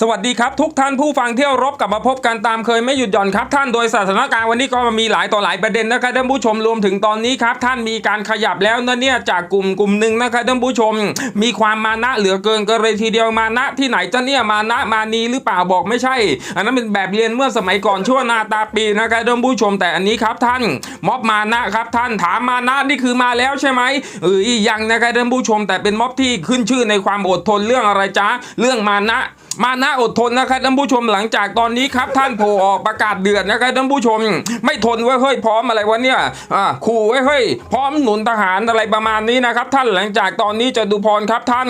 สวัสดีครับ ทุกท่านผู้ฟังเที่ยวรบกลับมาพบกันตามเคยไม่หยุดหย่อนครับท่านโดยสถานการณ์วันนี้ก็มีหลายต่อหลายประเด็นนะครับท่านผู้ชมรวมถึงตอนนี้ครับ ท่านมีการขยับแล้วนะเนี่ยจากกลุ่มกลุ่มหนึ่งนะครับท่านผู้ชม มีความมานะเหลือเกินก็เลยทีเดียวมานะที่ไหนจะเนี่ยมานะมานีหรือเปล่าบอกไม่ใช่ อันนั้นเป็นแบบเรียนเมื่อสมัยก่อนชั่วนาตาปีนะครับท่านผู้ชมแต่อันนี้ครับท่านม็อบมานะครับท่านถามมานะนี่คือมาแล้วใช่ไหมเออยังนะครับท่านผู้ชมแต่เป็นม็อบที่ขึ้นชื่อในความอดทนเรื่องอะไรจ๊ะเรื่องมานะ มานะอดทนนะครับท่านผู้ชมหลังจากตอนนี้ครับท่านโผล่ออกประกาศเดือดนะครับท่านผู้ชม ไม่ทนไว้เฮ้ยพร้อมอะไรวะเนี่ยอ่าขู่ไว้เฮ้ยพร้อมหนุนทหารอะไรประมาณนี้นะครับ ท่านหลังจากตอนนี้จะดูพรครับท่าน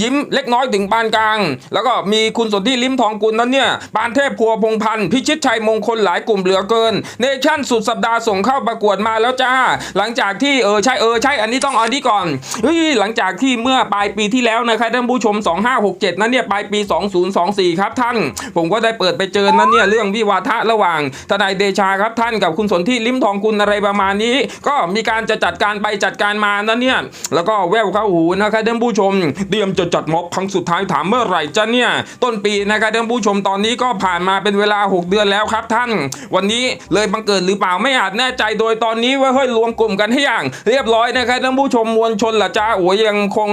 ยิ้มเล็กน้อยถึงปานกลาง แล้วก็มีคุณสนที่ลิ้มทองกุลนั้นเนี่ยปานเทพพัวพงพันธ์พิชิตชัยมงคลหลายกลุ่มเหลือเกิน เนชั่นสุดสัปดาห์ส่งเข้าประกวดมาแล้วจ้า หลังจากที่เออใช่เออใช่อันนี้ต้องเอาอันนี้ก่อนเฮ้ยหลังจากที่เมื่อปลายปีที่แล้วนะครับท่านผู้ชม 2567 นั้นเนี่ยปลายปี2024 ครับท่าน ผมก็ได้เปิดไปเจอนั้นเนี่ยเรื่องวิวาทะระหว่างทนายเดชาครับท่านกับคุณสนที่ลิ้มทองกุลอะไรประมาณนี้ ก็มีการจะจัดการไปจัดการมานั้นเนี่ยแล้วก็แววเข้าหูนะครับท่านผู้ชม เตรียมจะจัดม็อบครั้งสุดท้ายถามเมื่อไหร่จะเนี่ยต้นปีนะครับท่านผู้ชมตอนนี้ก็ผ่านมาเป็นเวลา 6 เดือนแล้วครับท่าน วันนี้เลยบังเกิดหรือเปล่าไม่อาจแน่ใจโดยตอนนี้ว่าเฮ้ยรวมกลุ่มกันให้อย่าง เรียบร้อยนะครับท่านผู้ชมมวลชนละจ้าโอ้ยยังคง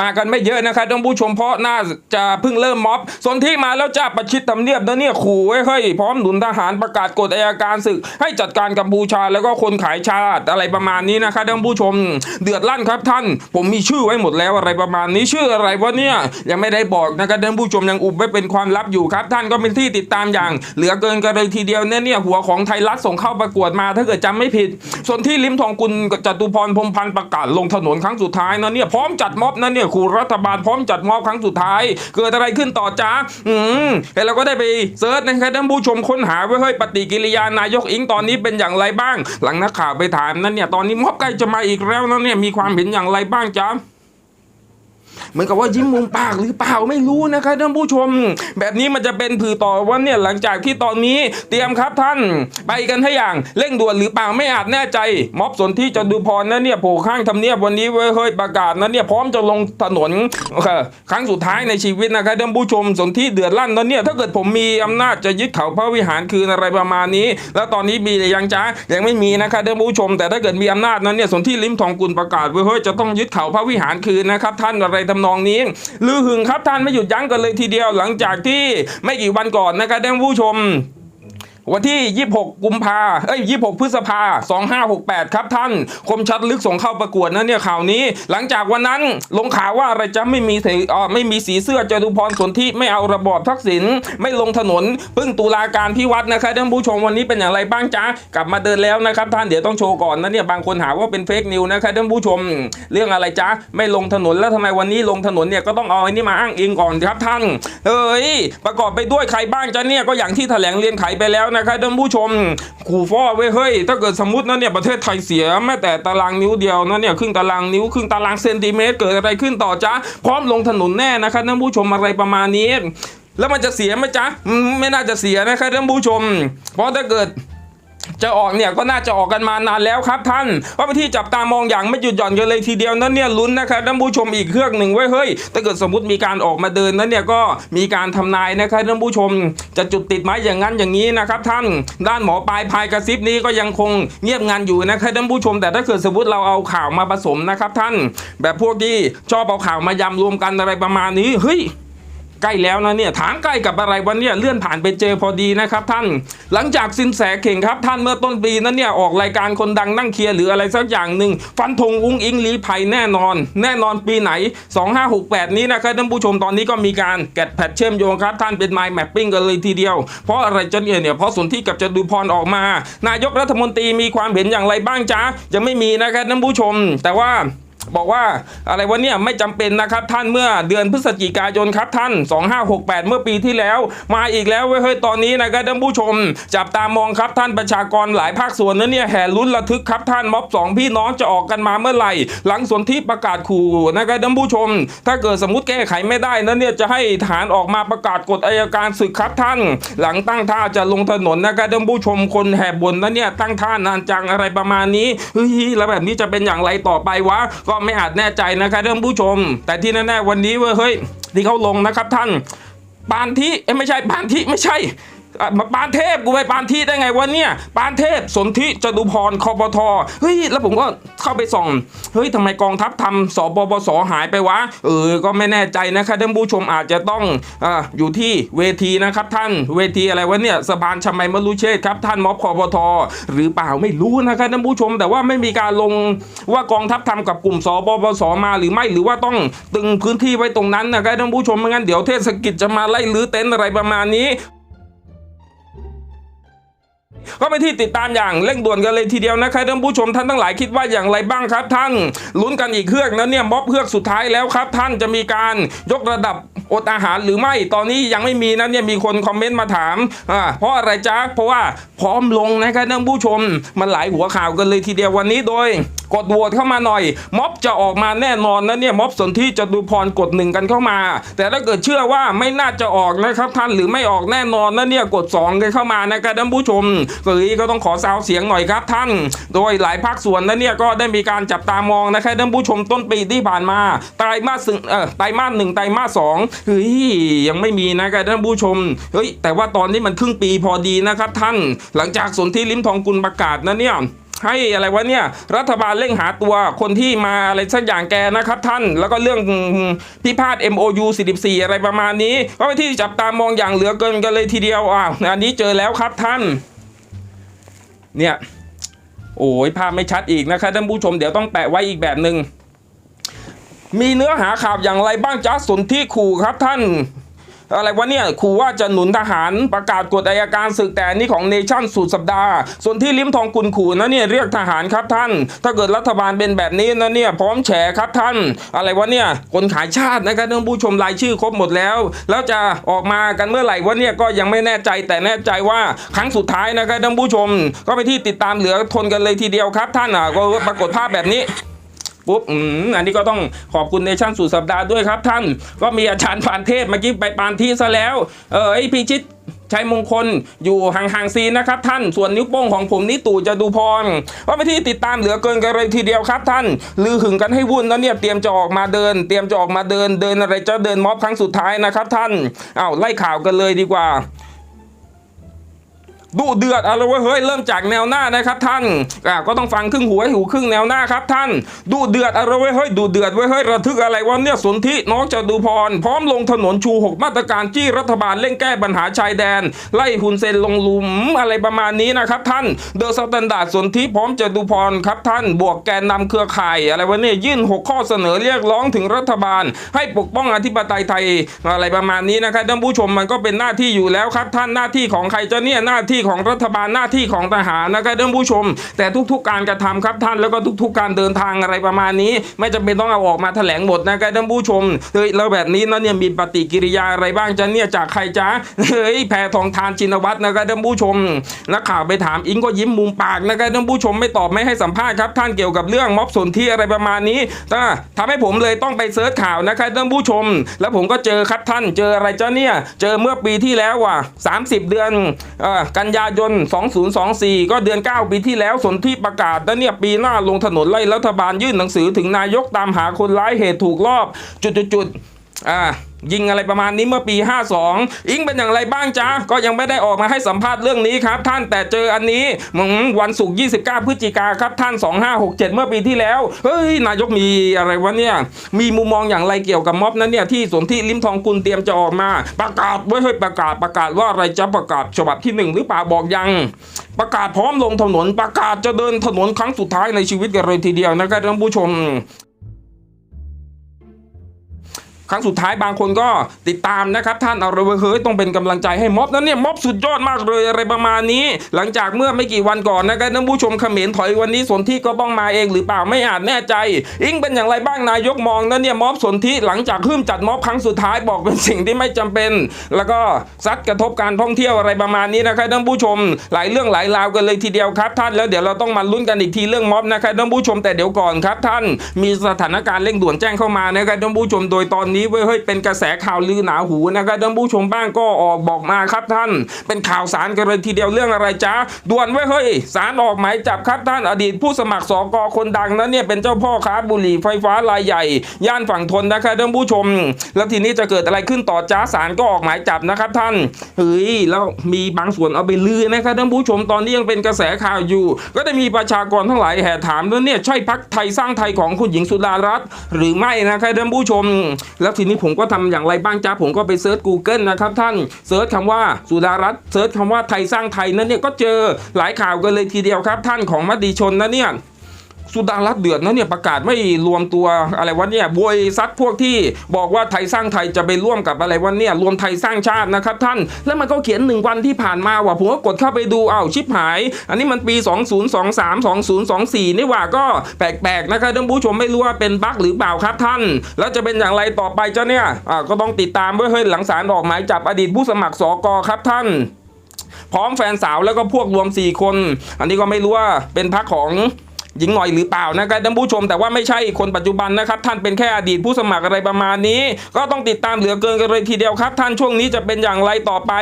มากันไม่เยอะนะครับท่านผู้ชมเพราะน่าจะเพิ่งเริ่มม็อบสนที่มาแล้วจ้าประชิดทำเนียบนะเนี่ยขู่ไว้เฮ้ยพร้อมหนุนทหารประกาศกฎอัยการศึก ให้จัดการกัมพูชาแล้วก็คนขายชาติอะไรประมาณนี้นะครับท่านผู้ชม เดือดลั่นครับท่าน ผมมีชื่อไว้หมดแล้วอะไรประมาณนี้ชื่ออะไรวะเนี่ยยังไม่ได้บอกนะครับท่านผู้ชมยังอุบไว้เป็นความลับอยู่ครับ ท่านก็เป็นที่ติดตามอย่าง เหลือเกินกันเลยทีเดียวเนี่ยเนี่ยหัวของไทยรัฐส่งเข้าประกวดมา ถ้าเกิดจำไม่ผิด ส่วนที่ลิมทองกุลจตุพรพรมพันธ์ประกาศลงถนนครั้งสุดท้ายนะเนี่ยพร้อมจัดม็อบนะเนี่ยขู่รัฐบาลพร้อมจัดม็อบครั้งสุดท้าย เกิดอะไรขึ้นต่อจ้าอืมแล้วเราก็ได้ไปเซิร์ชนะครับท่านผู้ชมค้นหาไว้เฮ้ยปฏิกิริยานายกอิงตอนนี้เป็นอย่างไรบ้าง หลังนักข่าวไปถามนั้นเนี่ยตอนนี้ม็อบใกล้จะมาอีกแล้วนะเนี่ยมีความเห็นอย่างไรบ้างจ้า เหมือนกับว่ายิ้มมุมปากหรือเปล่าไม่รู้นะครับท่านผู้ชม แบบนี้มันจะเป็นผือต่อวันเนี่ยหลังจากที่ตอนนี้เตรียมครับท่าน ไปกันให้อย่างเร่งด่วนหรือเปล่าไม่อาจแน่ใจ ม็อบสนที่จะดูพรนั้นเนี่ยโผล่ข้างทำเนียบวันนี้เว้ยเฮ้ยประกาศนั้นเนี่ยพร้อมจะลงถนนครั้งสุดท้ายในชีวิตนะครับท่านผู้ชมสนที่เดือดลั่นนั้นเนี่ยถ้าเกิดผมมีอำนาจจะยึดเขาพระวิหารคืนอะไรประมาณนี้ แล้วตอนนี้มีหรือยังจ้ายังไม่มีนะครับท่านผู้ชม แต่ถ้าเกิดมีอำนาจนั้นเนี่ยสนที่ลิ้มทองกุลประกาศเว้ยเฮ้ยจะต้องยึดเขาพระวิหารคืนนะครับท่านอะไรทำนองนี้ลือหึงครับท่านไม่หยุดยั้งกันเลยทีเดียวหลังจากที่ไม่กี่วันก่อนนะครับท่านผู้ชม วันที่ 26 กุมภาเอ้ย 26 พฤษภา 2568 ครับท่าน คมชัดลึกส่งเข้าประกวดนะเนี่ยข่าวนี้ หลังจากวันนั้นลงข่าวว่าอะไรจะไม่มีสีอ่าไม่มีสีเสื้อจตุพรสนที่ไม่เอาระบอบทักษิณไม่ลงถนนพึ่งตุลาการพิวัตรนะครับท่านผู้ชมวันนี้เป็นอย่างไรบ้างจ๊ะกลับมาเดินแล้วนะครับท่านเดี๋ยวต้องโชว์ก่อนนะเนี่ยบางคนหาว่าเป็นเฟกนิวนะครับท่านผู้ชม เรื่องอะไรจ๊ะไม่ลงถนนแล้วทำไมวันนี้ลงถนนเนี่ยก็ต้องเอาไอ้นี่มาอ้างอิงก่อนครับท่านเอ้ยประกอบไปด้วยใครบ้างจ๊ะเนี่ยก็อย่างที่แถลงเรียนไขไปแล้วนะครับท่านผู้ชมขู่ฟ้อไว้เฮ้ยถ้าเกิดสมมตินะเนี่ยประเทศไทยเสียแม้แต่ตารางนิ้วเดียวนะเนี่ยครึ่งตารางนิ้วครึ่งตารางเซนติเมตร เกิดอะไรขึ้นต่อจ๊ะพร้อมลงถนนแน่นะครับท่านผู้ชมอะไรประมาณนี้ แล้วมันจะเสียไหมจ๊ะไม่น่าจะเสียนะครับท่านผู้ชม เพราะถ้าเกิด จะออกเนี่ยก็น่าจะออกกันมานานแล้วครับท่านว่าไปที่จับตามองอย่างไม่หยุดหย่อนกันเลยทีเดียวนั้นเนี่ยลุ้นนะครับท่านผู้ชมอีกเครื่องหนึ่งไว้เฮ้ยถ้าเกิดสมมติมีการออกมาเดินนั้นเนี่ยก็มีการทำนายนะครับท่านผู้ชม จะจุดติดไหมอย่างนั้นอย่างนี้นะครับท่านด้านหมอปลายพายกระซิบนี้ก็ยังคงเงียบงานอยู่นะครับท่านผู้ชม แต่ถ้าเกิดสมมติเราเอาข่าวมาผสมนะครับท่าน แบบพวกที่ชอบเอาข่าวมายำรวมกันอะไรประมาณนี้เฮ้ย ใกล้แล้วนะเนี่ยถามใกล้กับอะไรวันเนี่ยเลื่อนผ่านไปเจอพอดีนะครับท่าน หลังจากสินแสเข่งครับท่านเมื่อต้นปีนั้นเนี่ยออกรายการคนดังนั่งเคลียร์หรืออะไรสักอย่างหนึ่งฟันธงอุ้งอิงลีภัยแน่นอน แน่นอนปีไหน 2568 นี้นะครับท่านผู้ชมตอนนี้ก็มีการแกะแพทเชื่อมโยงครับท่านเป็น mind mapping กันเลยทีเดียว เพราะอะไรจะเนี่ยเนี่ยเพราะสนที่กับจดูพรออกมา นายกรัฐมนตรีมีความเห็นอย่างไรบ้างจ๊ะยังไม่มีนะครับท่านผู้ชม แต่ว่า บอกว่าอะไรวะเนี่ยไม่จำเป็นนะครับท่านเมื่อเดือนพฤศจิกายนครับท่าน 2568 เมื่อปีที่แล้ว มาอีกแล้วเฮ้ยตอนนี้นะครับท่านผู้ชม จับตามองครับท่านประชากรหลายภาคส่วนนั้นเนี่ยแห่ลุ้นระทึกครับท่านม็อบสองพี่น้องจะออกกันมาเมื่อไหร่ หลังสนที่ประกาศขู่นะครับท่านผู้ชม ถ้าเกิดสมมติแก้ไขไม่ได้นั้นเนี่ยจะให้ทหารออกมาประกาศกฎอัยการศึกครับท่าน หลังตั้งท่าจะลงถนนนะครับท่านผู้ชมคนแห่บนนั้นเนี่ยตั้งท่านานจังอะไรประมาณนี้เฮ้ยแล้วแบบนี้จะเป็นอย่างไรต่อไปวะก็ไม่อาจแน่ใจนะครับท่านผู้ชม แต่ที่แน่ๆวันนี้เว้ยเฮ้ยที่เขาลงนะครับท่านปานที่เอ้ไม่ใช่ปานที่ไม่ใช่ มาปานเทพกูไปปานที่ได้ไงวะเนี่ยปานเทพสนธิจตุพรคอปทเฮ้ยแล้วผมก็เข้าไปส่องเฮ้ยทำไมกองทัพทำสปปสหายไปวะเออก็ไม่แน่ใจนะครับท่านผู้ชมอาจจะต้องอ่าอยู่ที่เวทีนะครับท่านเวทีอะไรวะเนี่ยสะพานชมัยมรุเชษครับท่านม็อบคอปทหรือเปล่าไม่รู้นะครับท่านผู้ชม แต่ว่าไม่มีการลงว่ากองทัพทำกับกลุ่มสปปสมาหรือไม่หรือว่าต้องตึงพื้นที่ไว้ตรงนั้นนะครับท่านผู้ชมไม่งั้นเดี๋ยวเทศกิจจะมาไล่ลื้อเต็นท์อะไรประมาณนี้ ก็เป็นที่ติดตามอย่างเร่งด่วนกันเลยทีเดียวนะครับท่านผู้ชมท่านทั้งหลายคิดว่าอย่างไรบ้างครับ ท่านลุ้นกันอีกเครื่องนะเนี่ยม็อบเครื่องสุดท้ายแล้วครับ ท่านจะมีการยกระดับอดอาหารหรือไม่ตอนนี้ยังไม่มีนะเนี่ยมีคนคอมเมนต์มาถามอ่าเพราะอะไรจ๊ะเพราะว่าพร้อมลงนะครับท่านผู้ชมมันหลายหัวข่าวกันเลยทีเดียววันนี้โดยกดโหวตเข้ามาหน่อย ม็อบจะออกมาแน่นอนนะเนี่ยม็อบสนที่จะดูพรกดหนึ่งกันเข้ามา แต่ถ้าเกิดเชื่อว่าไม่น่าจะออกนะครับท่านหรือไม่ออกแน่นอนนะเนี่ยกดสองกันเข้ามานะครับท่านผู้ชมเฮ้ยก็ต้องขอซาวเสียงหน่อยครับท่าน โดยหลายภาคส่วนนะเนี่ยก็ได้มีการจับตามองนะครับท่านผู้ชมต้นปีที่ผ่านมาไตรมาสซึ่งเออไตรมาสหนึ่งไตรมาสสองเฮ้ยยังไม่มีนะครับท่านผู้ชมเฮ้ยแต่ว่าตอนนี้มันครึ่งปีพอดีนะครับท่าน หลังจากสนที่ลิ้มทองกุลประกาศนะเนี่ย ให้อะไรวะเนี่ยรัฐบาลเร่งหาตัวคนที่มาอะไรสักอย่างแกนะครับท่าน แล้วก็เรื่องพิพาท MOU 44 อะไรประมาณนี้ก็ไปนที่จับตามองอย่างเหลือเกินกันเลยทีเดียวอ่าวอันนี้เจอแล้วครับท่าน เนี่ยโอ้ยภาพไม่ชัดอีกนะครับท่านผู้ชมเดี๋ยวต้องแปะไว้อีกแบบหนึ่งมีเนื้อหาข่าวอย่างไรบ้างจ้าสนที่ขู่ครับท่าน อะไรวะเนี่ยขู่ว่าจะหนุนทหารประกาศกฎอายการศึกแต่นนี่ของเนชั่นสุดสัปดาห์ ส่วนที่ลิ้มทองกุลขู่นะเนี่ยเรียกทหารครับท่าน ถ้าเกิดรัฐบาลเป็นแบบนี้นะเนี่ยพร้อมแฉครับท่าน อะไรวะเนี่ยคนขายชาตินะครับท่านผู้ชมรายชื่อครบหมดแล้ว แล้วจะออกมากันเมื่อไหร่วะเนี่ยก็ยังไม่แน่ใจแต่แน่ใจว่าครั้งสุดท้ายนะครับท่านผู้ชม ก็ไปที่ติดตามเหลือทนกันเลยทีเดียวครับท่านอะก็ปรากฏภาพแบบนี้ ปุ๊บอืมอันนี้ก็ต้องขอบคุณเนชั่นสุดสัปดาห์ด้วยครับท่าน ก็มีอาจารย์ปานเทพเมื่อกี้ไปปานที่ซะแล้ว เออไอพี่ชิดชัยมงคลอยู่ห่างๆซีนะครับท่านส่วนนิ้วโป้งของผมนี่ตู่จะดูพรว่าไปที่ติดตามเหลือเกินกันเลยทีเดียวครับท่าน ลือหึงกันให้วุ่นแล้วเนี่ยเตรียมจะออกมาเดิน เตรียมจะออกมาเดินเดินอะไรจะเดินม็อบครั้งสุดท้ายนะครับท่านเอ้าไล่ข่าวกันเลยดีกว่า ดูเดือดอะไรวะเฮ้ยเริ่มจากแนวหน้านะครับท่านอ่าก็ต้องฟังครึ่งหัวให้หูครึ่งแนวหน้าครับท่านดูเดือดอะไรวะเฮ้ยดูเดือดเว้ยเฮ้ยระทึกอะไรวะเนี่ยสนธิน้องจะดูพร พร้อมลงถนนชูหกมาตรการจี้รัฐบาลเร่งแก้ปัญหาชายแดน ไล่หุนเซนลงลุมอะไรประมาณนี้นะครับท่านเดอะสแตนดาร์ดสนธิพร้อมจะดูพรครับท่านบวกแกนนำเครือข่ายอะไรวะเนี่ยยื่นหกข้อเสนอเรียกร้องถึงรัฐบาล ให้ปกป้องอธิปไตยไทยอะไรประมาณนี้นะครับท่านผู้ชมมันก็เป็นหน้าที่อยู่แล้วครับท่านหน้าที่ของใครจะเนี่ยหน้าที่ของรัฐบาลหน้าที่ของทหารนะครับท่านผู้ชม แต่ทุกๆการกระทำครับท่านแล้วก็ทุกๆ การเดินทางอะไรประมาณนี้ ไม่จำเป็นต้องเอาออกมาแถลงหมดนะครับท่านผู้ชมเฮ้ยแล้วแบบนี้นะเนี่ยมีปฏิกิริยาอะไรบ้างจะเนี่ยจากใครจ้าเฮ้ยแพทองทานชินวัตรนะครับท่านผู้ชมนักข่าวไปถามอิงก็ยิ้มมุมปากนะครับท่านผู้ชมไม่ตอบไม่ให้สัมภาษณ์ครับท่านเกี่ยวกับเรื่องม็อบสนที่อะไรประมาณนี้ก็ทำให้ผมเลยต้องไปเสิร์ชข่าวนะครับท่านผู้ชม แล้วผมก็เจอครับท่านเจออะไรจ้าเนี่ยเจอเมื่อปีที่แล้วว่ะ30 เดือนเอ่อกันยายน 2024 ก็เดือน 9 ปีที่แล้วสนที่ประกาศแล้วเนี่ยปีหน้าลงถนนไล่รัฐบาลยื่นหนังสือถึงนายกตามหาคนร้ายเหตุถูกลอบ จุดๆๆ อ่ายิงอะไรประมาณนี้เมื่อปี 52 อิงเป็นอย่างไรบ้างจ๊ะ ก็ยังไม่ได้ออกมาให้สัมภาษณ์เรื่องนี้ครับ ท่านแต่เจออันนี้วันศุกร์29 พฤศจิกาครับท่าน 2567 เมื่อปีที่แล้ว เฮ้ย นายกมีอะไรวะเนี่ย มีมุมมองอย่างไรเกี่ยวกับม็อบนั้นเนี่ย ที่สนที่ลิมทองกุลเตรียมจะออกมา ประกาศไว้ให้ประกาศประกาศว่าอะไรจะประกาศฉบับที่หนึ่งหรือเปล่าบอกยัง ประกาศพร้อมลงถนนประกาศจะเดินถนนครั้งสุดท้ายในชีวิตกันเลยทีเดียวนะครับท่านผู้ชม ครั้งสุดท้ายบางคนก็ติดตามนะครับท่านเอาเลยเฮ้ยต้องเป็นกำลังใจให้ม็อบนั้นเนี่ยม็อบสุดยอดมากเลยอะไรประมาณนี้ หลังจากเมื่อไม่กี่วันก่อนนะครับท่านผู้ชมเขมรถอยวันนี้สนที่ก็ต้องมาเองหรือเปล่าไม่อาจแน่ใจ อิงเป็นอย่างไรบ้างนายกมองนั้นเนี่ยม็อบสนที่หลังจากขึ้นจัดม็อบครั้งสุดท้ายบอกเป็นสิ่งที่ไม่จำเป็น แล้วก็ซัดกระทบการท่องเที่ยวอะไรประมาณนี้นะครับท่านผู้ชม หลายเรื่องหลายราวกันเลยทีเดียวครับ ท่านแล้วเดี๋ยวเราต้องมาลุ้นกันอีกทีเรื่องม็อบนะครับท่านผู้ชมแต่เดี๋ยวก่อนครับท่านมีสถานการณ์เร่งด่วนแจ้งเข้ามานะครับท่านผู้ชมโดยตอนนี้เว้ยเฮ้ยเป็นกระแสข่าวลือหนาหูนะครับท่านผู้ชมบ้างก็ออกบอกมาครับท่าน เป็นข่าวสารกันเลยทีเดียวเรื่องอะไรจ๊ะด่วนเว้ยเฮ้ยสารออกหมายจับครับท่านอดีตผู้สมัครสกคนดังนั้นเนี่ยเป็นเจ้าพ่อค้าบุหรี่ไฟฟ้ารายใหญ่ ย่านฝั่งทนนะครับท่านผู้ชม แล้วทีนี้จะเกิดอะไรขึ้นต่อจ้าสารก็ออกหมายจับนะครับท่านเฮ้ยแล้วมีบางส่วนเอาไปลือนะครับท่านผู้ชมตอนนี้ยังเป็นกระแสข่าวอยู่ ก็ได้มีประชากรทั้งหลายแห่ถามว่าเนี่ยใช่พักไทยสร้างไทยของคุณหญิงสุดารัตน์หรือไม่นะครับท่านผู้ชมแล้วทีนี้ผมก็ทำอย่างไรบ้างจ้าผมก็ไปเซิร์ช Google นะครับท่านเซิร์ชคำว่าสุดารัตน์เซิร์ชคำว่าไทยสร้างไทยนั้นเนี่ยก็เจอหลายข่าวกันเลยทีเดียวครับ ท่านของมติชนนะเนี่ย สุดารัตน์เดือดนะเนี่ยประกาศไม่รวมตัวอะไรวะเนี่ยบวยซัดพวกที่บอกว่าไทยสร้างไทยจะไปร่วมกับอะไรวะเนี่ยรวมไทยสร้างชาตินะครับท่าน แล้วมันก็เขียนหนึ่งวันที่ผ่านมาว่ะผมก็กดเข้าไปดูอ้าวชิบหาย อันนี้มันปี 2023 2024 นี่ว่าก็แปลกๆนะครับท่านผู้ชมไม่รู้ว่าเป็นบั๊กหรือเปล่าครับท่าน แล้วจะเป็นอย่างไรต่อไปเจ้าเนี่ยอ่าก็ต้องติดตามเว้ยเฮ้ยหลังสารออกหมายจับอดีตผู้สมัครสกครับท่านพร้อมแฟนสาวแล้วก็พวกรวม 4 คน อันนี้ก็ไม่รู้ว่าเป็นพักของ หญิงหน่อยหรือเปล่านะครับท่านผู้ชมแต่ว่าไม่ใช่คนปัจจุบันนะครับ ท่านเป็นแค่อดีตผู้สมัครอะไรประมาณนี้ ก็ต้องติดตามเหลือเกินกันเลยทีเดียวครับ ท่านช่วงนี้จะเป็นอย่างไรต่อไป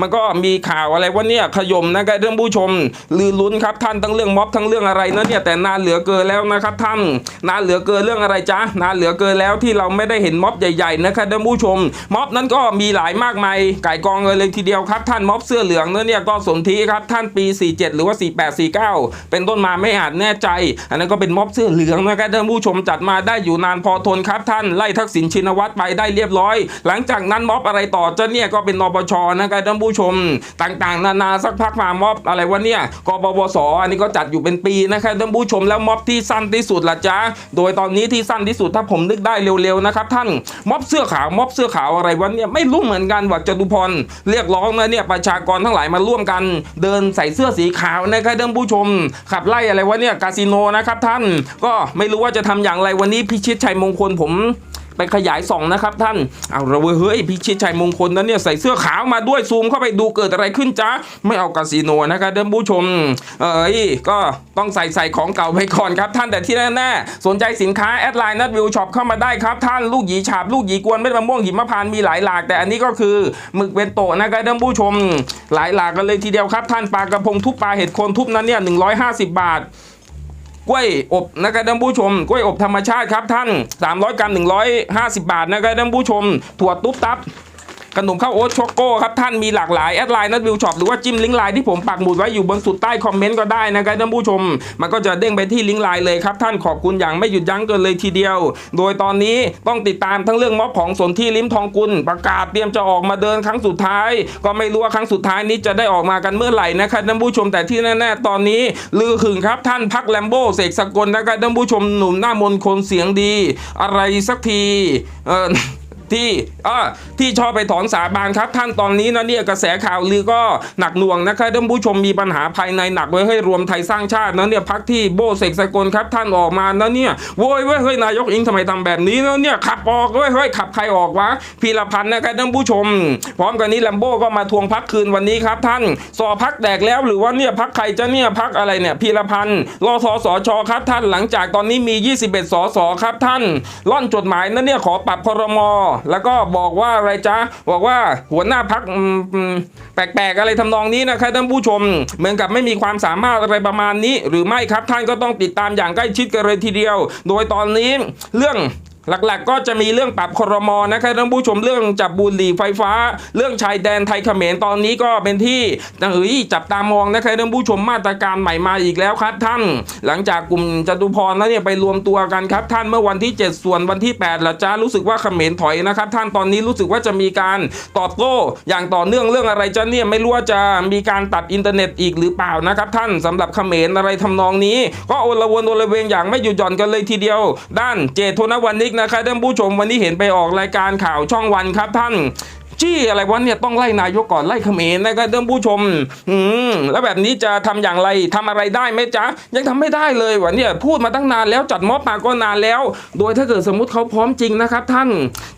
มันก็มีข่าวอะไรว่าเนี่ยขยมนะครับท่านผู้ชมลือลุ้นครับท่านทั้งเรื่องม็อบทั้งเรื่องอะไรนะเนี่ยแต่นานเหลือเกินแล้วนะครับท่านนานเหลือเกินเรื่องอะไรจ๊ะนานเหลือเกินแล้วที่เราไม่ได้เห็นม็อบใหญ่ๆนะครับท่านผู้ชม ม็อบนั้นก็มีหลายมากมายไก่กองเลยเลยทีเดียวครับ ท่านม็อบเสื้อเหลืองนะเนี่ยก็สนธิครับท่านปี 47 หรือว่า 48 49 เป็นต้นมาไม่อาจแน่ใจอันนั้นก็เป็นม็อบเสื้อเหลืองนะครับท่านผู้ชมจัดมาได้อยู่นานพอทนครับท่านไล่ทักษิณชินวัตรไปได้เรียบร้อย หลังจากนั้นม็อบอะไรต่อเจ้าเนี่ยก็เป็นนปชนะครับท่านผู้ชมต่างๆ นานาสักพักมาม็อบอะไรวะเนี่ยกปปสอันนี้ก็จัดอยู่เป็นปีนะครับท่านผู้ชมแล้วม็อบที่สั้นที่สุดละจ๊ะโดยตอนนี้ที่สั้นที่สุดถ้าผมนึกได้เร็วๆนะครับท่านม็อบเสื้อขาวม็อบเสื้อขาวอะไรวะเนี่ยไม่รู้เหมือนกันว่าจตุพรเรียกร้องนะเนี่ยประชากรทั้งหลายมาร่วมกัน เดินใส่เสื้อสีขาวนะครับท่านผู้ชม ขับไล่อะไรวะเนี่ยคาสิโนนะครับท่านก็ไม่รู้ว่าจะทำอย่างไรวันนี้พิชิตชัยมงคลผมไปขยายส่องนะครับท่าน เอาละเวเฮ้ยพิชิตชัยมงคลนั้นเนี่ยใส่เสื้อขาวมาด้วยซูมเข้าไปดูเกิดอะไรขึ้นจ๊ะไม่เอาคาสิโนนะครับท่านผู้ชม เอ้ยก็ต้องใส่ใส่ของเก่าไปก่อนครับท่านแต่ที่แน่ๆสนใจสินค้าแอดไลน์นัดวิวช็อปเข้ามาได้ครับท่านลูกหยีฉาบลูกหยีกวนเม็ดมะม่วงหิมพานมีหลายหลาก แต่อันนี้ก็คือหมึกเวนโตนะครับท่านผู้ชม หลายหลากกันเลยทีเดียวครับท่านปลากระพงทุบปลาเห็ดโคนทุบนั้นเนี่ย150บาท กล้วยอบนะครับท่านผู้ชม กล้วยอบธรรมชาติครับท่าน 300 กรัม 150 บาทนะครับท่านผู้ชม ถั่วตุ๊บตับ ขนมข้าวโอ๊ตช็อกโก้ครับท่านมีหลากหลายแอดไลน์นัดวิวช็อปหรือว่าจิ้มลิงก์ไลน์ที่ผมปักหมุดไว้อยู่บนสุดใต้คอมเมนต์ก็ได้นะครับท่านผู้ชม มันก็จะเด้งไปที่ลิงก์ไลน์เลยครับท่านขอบคุณอย่างไม่หยุดยั้งเกินเลยทีเดียว โดยตอนนี้ต้องติดตามทั้งเรื่องม็อบของสนที่ลิ้มทองกุลประกาศเตรียมจะออกมาเดินครั้งสุดท้าย ก็ไม่รู้ว่าครั้งสุดท้ายนี้จะได้ออกมากันเมื่อไหร่นะครับท่านผู้ชมแต่ที่แน่ๆตอนนี้ลือหึงครับท่านพักแลมโบ้เสกสกลนะครับท่านผู้ชมหนุ่มหน้ามนคนเสียงดี อะไรสักทีเออ ที่อ่าที่ชอบไปถอนสาบานครับ ท่านตอนนี้นะเนี่ยกระแสข่าวลือก็หนักหน่วงนะครับท่านผู้ชมมีปัญหาภายในหนักไว้ให้รวมไทยสร้างชาตินะเนี่ยพักที่โบเสกสกลครับท่านออกมานะเนี่ยโว้ยเว้ยเฮ้ยนายกอิงทำไมทำแบบนี้นะเนี่ยขับออกเว้ยเฮ้ยขับใครออกวะพีรพันธ์นะครับท่านผู้ชม พร้อมกันนี้แลมโบ้ก็มาทวงพักคืนวันนี้ครับท่านสอพักแตกแล้วหรือว่าเนี่ยพักใครจะเนี่ยพักอะไรเนี่ยพีรพันธ์รอสอสอชอครับท่านหลังจากตอนนี้มี 21สอสอครับท่านล่อนจดหมายนะเนี่ยขอปรับพรมอแล้วก็บอกว่าอะไรจ๊ะบอกว่าหัวหน้าพักแปลกๆอะไรทำนองนี้นะครับท่านผู้ชม เหมือนกับไม่มีความสามารถอะไรประมาณนี้ หรือไม่ครับท่านก็ต้องติดตามอย่างใกล้ชิดกันเลยทีเดียว โดยตอนนี้เรื่อง หลักๆ ก็จะมีเรื่องปรับครมนะครับท่านผู้ชมเรื่องจับบุหรี่ไฟฟ้า เรื่องชายแดนไทยเขมรตอนนี้ก็เป็นที่เฮ้ยจับตามองนะครับท่านผู้ชมมาตรการใหม่มาอีกแล้วครับท่าน หลังจากกลุ่มจตุพรนั้นเนี่ยไปรวมตัวกันครับท่านเมื่อวันที่ 7 ส่วนวันที่8ละจ้ารู้สึกว่าเขมรถอยนะครับท่านตอนนี้รู้สึกว่าจะมีการตอบโต้อย่างต่อเนื่องเรื่องอะไรจะเนี่ยไม่รู้ว่าจะมีการตัดอินเทอร์เน็ตอีกหรือเปล่านะครับท่านสำหรับเขมรอะไรทำนองนี้ ก็โอละวนโอละเวงอย่างไม่หยุดหย่อนกันเลยทีเดียว ด้านเจตโทนวันนิกนะครับท่านผู้ชมวันนี้เห็นไปออกรายการข่าวช่องวันครับท่านจี้อะไรวะเนี่ยต้องไล่นายกก่อนไล่เขมรนะครับท่านผู้ชม อืมแล้วแบบนี้จะทำอย่างไรทำอะไรได้ไหมจ๊ะ ยังทำไม่ได้เลยวะเนี่ยพูดมาตั้งนานแล้วจัดม็อบมาก็นานแล้ว โดยถ้าเกิดสมมุติเขาพร้อมจริงนะครับท่าน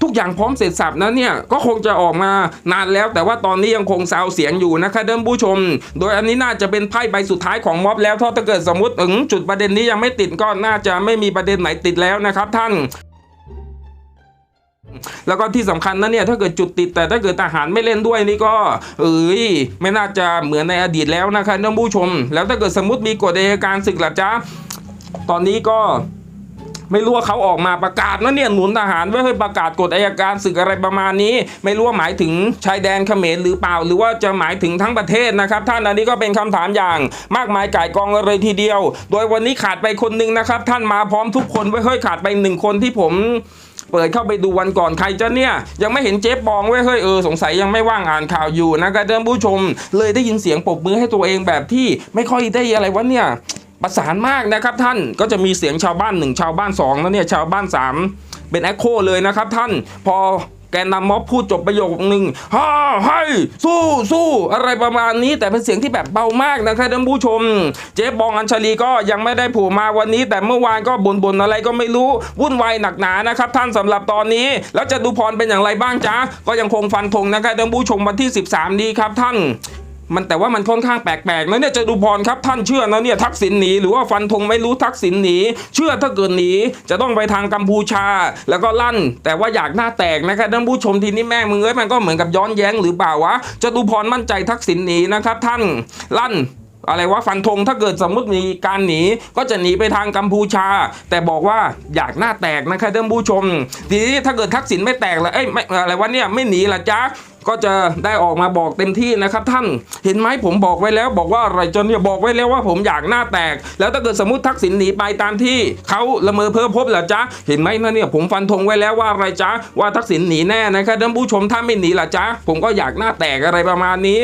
ทุกอย่างพร้อมเสร็จสับนะเนี่ยก็คงจะออกมานานแล้ว แต่ว่าตอนนี้ยังคงซาวเสียงอยู่นะครับท่านผู้ชม โดยอันนี้น่าจะเป็นไพ่ใบสุดท้ายของม็อบแล้วถ้าเกิดสมมติถึงจุดประเด็นนี้ยังไม่ติดก็น่าจะไม่มีประเด็นไหนติดแล้วนะครับท่าน แล้วก็ที่สำคัญนะเนี่ยถ้าเกิดจุดติดแต่ถ้าเกิดทหารไม่เล่นด้วยนี่ก็เอ้ยไม่น่าจะเหมือนในอดีตแล้วนะครับท่านผู้ชม แล้วถ้าเกิดสมมติมีกฎอัยการศึกล่ะจ๊ะตอนนี้ก็ไม่รู้ว่าเขาออกมาประกาศนะเนี่ยหนุนทหารไว้ให้ประกาศกฎอัยการศึกอะไรประมาณนี้ ไม่รู้ว่าหมายถึงชายแดนเขมรหรือเปล่า หรือว่าจะหมายถึงทั้งประเทศนะครับ ท่านอันนี้ก็เป็นคำถามอย่าง มากมายก่ายกองเลยทีเดียว โดยวันนี้ขาดไปคนหนึ่งนะครับ ท่านมาพร้อมทุกคนไว้เฮ้ยขาดไปหนึ่งคนที่ผม เปิดเข้าไปดูวันก่อนใครจะเนี่ย ยังไม่เห็นเจ๊ปองเว้ยเฮ้ยเออสงสัยยังไม่ว่างอ่านข่าวอยู่นะครับท่านผู้ชม เลยได้ยินเสียงปรบมือให้ตัวเองแบบที่ไม่ค่อยได้อะไรวะเนี่ยประสานมากนะครับท่านก็จะมีเสียงชาวบ้านหนึ่งชาวบ้านสองแล้วเนี่ยชาวบ้านสามเป็นแอคโคเลยนะครับท่านพอ นนำม็อบพูดจบประโยคหนึ่งฮ่าให้สู้สู้อะไรประมาณนี้ แต่เป็นเสียงที่แบบเบามากนะครับท่านผู้ชม เจ๊บองอัญชลีก็ยังไม่ได้ผูมาวันนี้ แต่เมื่อวานก็บ่นๆอะไรก็ไม่รู้วุ่นวายหนักหนานะครับ ท่านสำหรับตอนนี้ แล้วจะดูพรเป็นอย่างไรบ้างจ๊ะก็ยังคงฟันธงนะครับท่านผู้ชมวันที่ 13 นี้ครับท่าน มันแต่ว่ามันค่อนข้างแปลกๆแล้วเนี่ยจะดูพรครับท่านเชื่อนะเนี่ยทักษิณหนีหรือว่าฟันธงไม่รู้ทักษิณหนีเชื่อถ้าเกิดหนีจะต้องไปทางกัมพูชา แล้วก็ลั่น แต่ว่าอยากหน้าแตกนะครับท่านผู้ชมทีนี้แม่มึงเอ้ยมันก็เหมือนกับย้อนแย้งหรือเปล่าวะจะดูพรมั่นใจทักษิณหนีนะครับท่านลั่นอะไรว่าฟันธงถ้าเกิดสมมติมีการหนีก็จะหนีไปทางกัมพูชา แต่บอกว่าอยากหน้าแตกนะครับท่านผู้ชม ทีนี้ถ้าเกิดทักษิณไม่แตกละเอ้ยไม่อะไรวะเนี่ยไม่หนีละจ๊ะ ก็จะได้ออกมาบอกเต็มที่นะครับท่านเห็นไหมผมบอกไว้แล้วบอกว่าอะไรจนเนี่ยบอกไว้แล้วว่าผมอยากหน้าแตก แล้วถ้าเกิดสมมติทักษิณหนีไปตามที่เขาละเมอเพ้อพบเหรอจ๊ะเห็นไหมนะเนี่ยผมฟันธงไว้แล้วว่าอะไรจ๊ะว่าทักษิณหนีแน่นะครับท่านผู้ชมถ้าไม่หนีล่ะจ๊ะผมก็อยากหน้าแตกอะไรประมาณนี้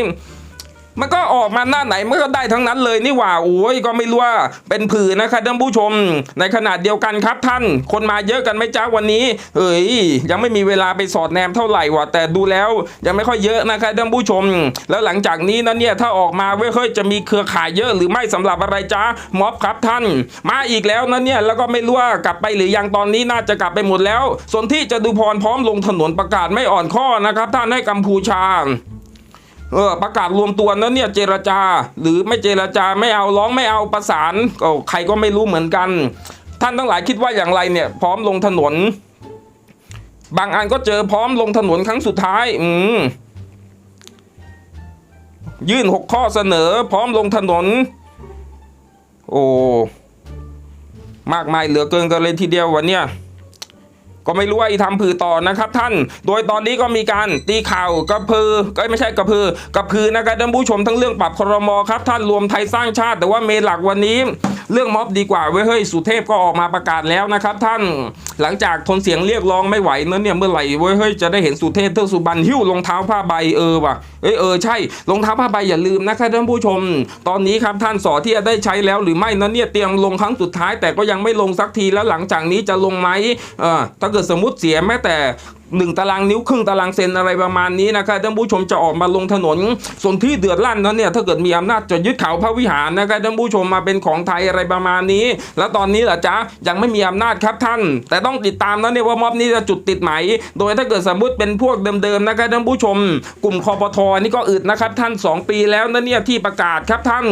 มันก็ออกมาหน้าไหนมันก็ได้ทั้งนั้นเลยนี่หว่าโอ้ยก็ไม่รู้ว่าเป็นผืนนะครับท่านผู้ชม ในขนาดเดียวกันครับท่าน คนมาเยอะกันไหมจ้าวันนี้เฮ้ยยังไม่มีเวลาไปสอดแนมเท่าไหร่ว่ะแต่ดูแล้วยังไม่ค่อยเยอะนะครับท่านผู้ชม แล้วหลังจากนี้นะเนี่ยถ้าออกมาเว้ยเฮ้ยจะมีเครือข่ายเยอะหรือไม่สำหรับอะไรจ้าม็อบครับท่าน มาอีกแล้วนะเนี่ยแล้วก็ไม่รู้ว่ากลับไปหรือยังตอนนี้น่าจะกลับไปหมดแล้ว ส่วนที่จะดูพรพร้อมลงถนนประกาศไม่อ่อนข้อนะครับท่านให้กัมพูชา เออประกาศรวมตัวนั้นเนี่ยเจรจา หรือไม่เจรจาไม่เอาร้องไม่เอาประสานก็ใครก็ไม่รู้เหมือนกัน ท่านทั้งหลายคิดว่าอย่างไรเนี่ย พร้อมลงถนน บางอันก็เจอพร้อมลงถนนครั้งสุดท้าย อืมยื่นหกข้อเสนอพร้อมลงถนน โอ้ มากมายเหลือเกินกันเลยทีเดียววันเนี้ย ก็ไม่รู้ว่าอีทำผือต่อนะครับท่าน โดยตอนนี้ก็มีการตีข่าวกระพือก็ไม่ใช่กระพือกระพือนะครับท่านผู้ชมทั้งเรื่องปรับครมครับท่านรวมไทยสร้างชาติ แต่ว่าเมนหลักวันนี้ เรื่องม็อบดีกว่าเว้ยเฮ้ยสุเทพก็ออกมาประกาศแล้วนะครับท่าน หลังจากทนเสียงเรียกร้องไม่ไหวนั้นเนี่ยเมื่อไหร่เว้ยเฮ้ยจะได้เห็นสุเทพเทือกสุบรรณหิ้วรองเท้าผ้าใบเออว่ะเอ้ยเออใช่รองเท้าผ้าใบอย่าลืมนะครับท่านผู้ชม ตอนนี้ครับท่านสอที่จะได้ใช้แล้วหรือไม่นั้นเนี่ยเตรียมลงครั้งสุดท้ายแต่ก็ยังไม่ลงสักทีแล้วหลังจากนี้จะลงไหมเออถ้าเกิดสมมติเสียแม้แต่ หนึ่งตารางนิ้วครึ่งตารางเซนอะไรประมาณนี้นะครับท่านผู้ชมจะออกมาลงถนน ส่วนที่เดือดร้อนนั้นเนี่ยถ้าเกิดมีอำนาจจะยึดเขาพระวิหารนะครับท่านผู้ชมมาเป็นของไทยอะไรประมาณนี้ แล้วตอนนี้ล่ะจ๊ะยังไม่มีอำนาจครับท่าน แต่ต้องติดตามนะเนี่ยว่าม็อบนี้จะจุดติดไหม โดยถ้าเกิดสมมติเป็นพวกเดิมๆนะครับท่านผู้ชม กลุ่มคอปทนี่ก็อึดนะครับท่าน 2 ปีแล้วนะเนี่ยที่ประกาศครับท่าน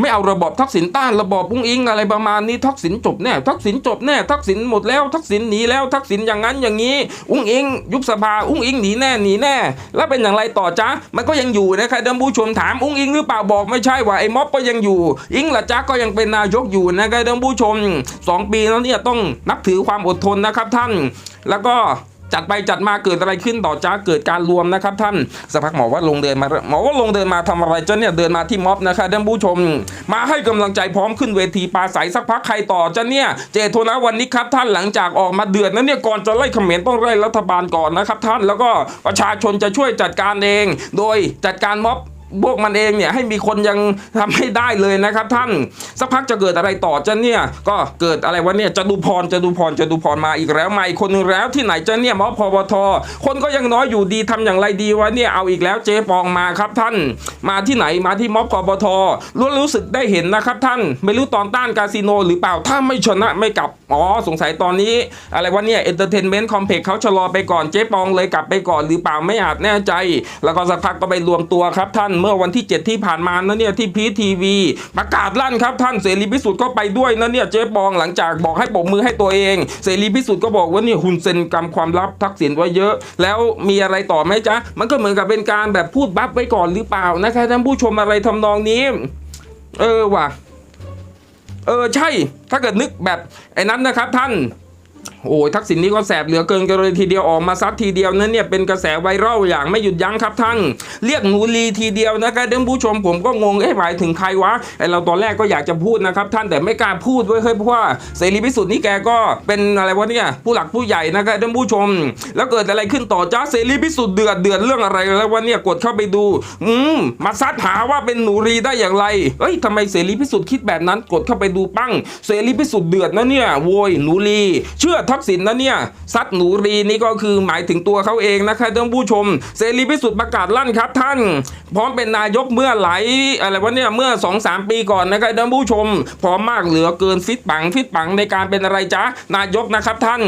ไม่เอาระบอบทักษิณต้านระบอบปุ้งอิงอะไรประมาณนี้ทักษิณจบแน่ทักษิณจบแน่ทักษิณหมดแล้วทักษิณหนีแล้วทักษิณอย่างนั้นอย่างนี้อุ้งอิง ยุบสภาอุ้งอิงหนีแน่หนีแน่ แล้วเป็นอย่างไรต่อจ๊ะมันก็ยังอยู่นะครับท่านผู้ชมถามอุ้งอิงหรือเปล่าบอกไม่ใช่ว่าไอ้ม็อบก็ยังอยู่ อิงละจ๊ะก็ยังเป็นนายกอยู่นะครับท่านผู้ชมสองปีแล้วเนี่ยต้องนับถือความอดทนนะครับท่าน แล้วก็ จัดไปจัดมาเกิดอะไรขึ้นต่อจ้าเกิดการรวมนะครับ ท่านสักพักหมอว่าลงเดินมาหมอว่าลงเดินมาทำอะไรจ้าเนี่ยเดินมาที่ม็อบนะครับท่านผู้ชม มาให้กำลังใจพร้อมขึ้นเวทีปราศัยสักพักใครต่อจ้าเนี่ยเจโทนะวันนี้ครับท่านหลังจากออกมาเดือดนั้นเนี่ยก่อนจะไล่เขมรต้องไล่รัฐบาลก่อนนะครับ ท่านแล้วก็ประชาชนจะช่วยจัดการเอง โดยจัดการม็อบ พวกมันเองเนี่ยให้มีคนยังทำให้ได้เลยนะครับท่านสักพักจะเกิดอะไรต่อจะเนี่ยก็เกิดอะไรวะเนี่ยจะดูพรจะดูพรจะดูพรมาอีกแล้วมาอีกคนนึงแล้วที่ไหนจะเนี่ยมอพบท คนก็ยังน้อยอยู่ดีทำอย่างไรดีวะเนี่ยเอาอีกแล้วเจ๊ปองมาครับท่าน มาที่ไหนมาที่ม็อบพบทรู้รู้สึกได้เห็นนะครับท่าน ไม่รู้ตอนต้านคาสิโนหรือเปล่าถ้าไม่ชนะไม่กลับอ๋อสงสัยตอนนี้ อะไรวะเนี่ยเอนเตอร์เทนเมนต์คอมเพล็กซ์เขาชะลอไปก่อนเจ๊ปองเลยกลับไปก่อนหรือเปล่าไม่อาจแน่ใจ แล้วก็สักพักก็ไปรวมตัวครับท่านเมื่อวันที่ 7 ที่ผ่านมานะเนี่ยที่พีทีวีประกาศลั่นครับท่านเสรีพิสุทธิ์ก็ไปด้วยนะเนี่ยเจ๊ปองหลังจากบอกให้ปรบมือให้ตัวเอง เสรีพิสุทธิ์ก็บอกว่าเนี่ยหุ่นเซ็นกรรมความลับทักษิณไว้เยอะ แล้วมีอะไรต่อไหมจ๊ะ มันก็เหมือนกับเป็นการแบบพูดบัฟไว้ก่อนหรือเปล่านะคะท่านผู้ชมอะไรทำนองนี้ เออว่ะเออใช่ ถ้าเกิดนึกแบบไอ้นั้นนะครับท่าน โอ้ยทักษิณนี่ก็แสบเหลือเกินกันเลยทีเดียวออกมาซัดทีเดียวนั้นเนี่ยเป็นกระแสไวรัลอย่างไม่หยุดยั้งครับท่าน เรียกหนูลีทีเดียวนะครับท่านผู้ชมผมก็งงเอ๊ะหมายถึงใครวะไอเราตอนแรกก็อยากจะพูดนะครับท่านแต่ไม่กล้าพูดเว้ยเฮ้ยเพราะว่าเสรีพิสุทธิ์นี่แกก็เป็นอะไรวะเนี่ยผู้หลักผู้ใหญ่นะครับท่านผู้ชม แล้วเกิดอะไรขึ้นต่อจ้าเสรีพิสุทธิ์เดือดเดือดเรื่องอะไรแล้ววะเนี่ยกดเข้าไปดู อืมมาซัดหาว่าเป็นหนูรีได้อย่างไรเอ้ยทำไมเสรีพิสุทธิ์คิดแบบนั้นกดเข้าไปดูปั้งเสรีพิสุทธิ์เดือดนะเนี่ยโวยหนูรีเชื่อทกษิณนะเนี่ยซัดหนูรีนี่ก็คือหมายถึงตัวเขาเองนะครับท่านผู้ชม เสรีพิสุทธิ์ประกาศลั่นครับ ท่าน พร้อมเป็นนายกเมื่อไหลอะไรวะเนี่ยเมื่อ2อสปีก่อนนะครับท่านผู้ชม พร้อมมากเหลือเกินฟิตปังฟิตปังในการเป็นอะไรจ๊ะนายกนะครับท่าน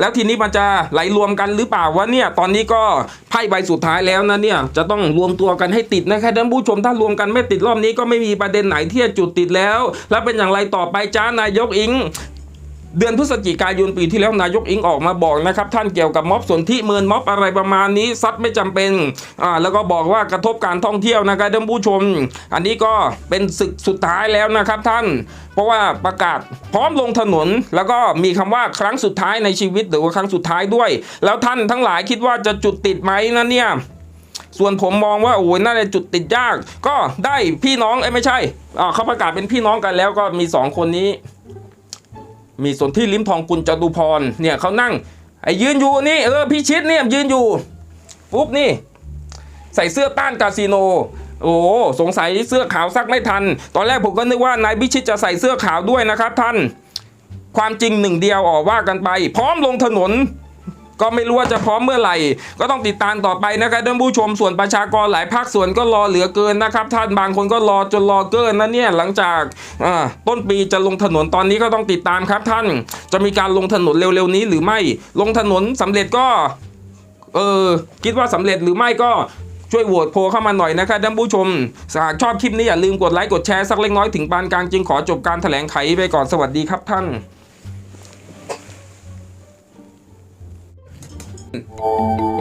แล้วทีนี้มันจะไหลรวมกันหรือเปล่าวะเนี่ยตอนนี้ก็ไพ่ใบสุดท้ายแล้วนะเนี่ยจะต้องรวมตัวกันให้ติดนะครับท่านผู้ชมถ้ารวมกันไม่ติดรอบนี้ก็ไม่มีประเด็นไหนที่จะจุดติดแล้ว แล้วเป็นอย่างไรต่อไปจ้านายกอิง เดือนพฤศจิกายนปีที่แล้วนายกอิงออกมาบอกนะครับท่านเกี่ยวกับม็อบสนธิเมินม็อบอะไรประมาณนี้ซัดไม่จำเป็นอ่าแล้วก็บอกว่ากระทบการท่องเที่ยวนะครับท่านผู้ชม อันนี้ก็เป็นศึกสุดท้ายแล้วนะครับท่าน เพราะว่าประกาศพร้อมลงถนน แล้วก็มีคำว่าครั้งสุดท้ายในชีวิตหรือว่าครั้งสุดท้ายด้วย แล้วท่านทั้งหลายคิดว่าจะจุดติดไหมนะเนี่ยส่วนผมมองว่าโอ้ยน่าจะจุดติดยาก ก็ได้พี่น้องเอ้ไม่ใช่อ่าเขาประกาศเป็นพี่น้องกันแล้วก็มีสองคนนี้ มีสนที่ลิ้มทองกุลจตุพรเนี่ยเขานั่งไอ้ยืนอยู่นี่เออพี่ชิดเนี่ยยืนอยู่ปุ๊บนี่ ใส่เสื้อต้านคาสิโน โอ้สงสัยเสื้อขาวซักไม่ทัน ตอนแรกผมก็นึกว่านายพิชิตจะใส่เสื้อขาวด้วยนะครับท่าน ความจริงหนึ่งเดียวออกว่ากันไป พร้อมลงถนน ก็ไม่รู้ว่าจะพร้อมเมื่อไหร่ ก็ต้องติดตามต่อไปนะครับท่านผู้ชมส่วนประชากรหลายภาคส่วนก็รอเหลือเกินนะครับท่านบางคนก็รอจนรอเกินนะเนี่ยหลังจากต้นปีจะลงถนนตอนนี้ก็ต้องติดตามครับท่าน จะมีการลงถนนเร็วๆนี้หรือไม่ ลงถนนสำเร็จก็เออคิดว่าสำเร็จหรือไม่ก็ช่วยโหวตโพเข้ามาหน่อยนะครับท่านผู้ชมหากชอบคลิปนี้อย่าลืมกดไลค์กดแชร์สักเล็กน้อยถึงปานกลางจึงขอจบการแถลงไขไปก่อนสวัสดีครับท่าน Thank you.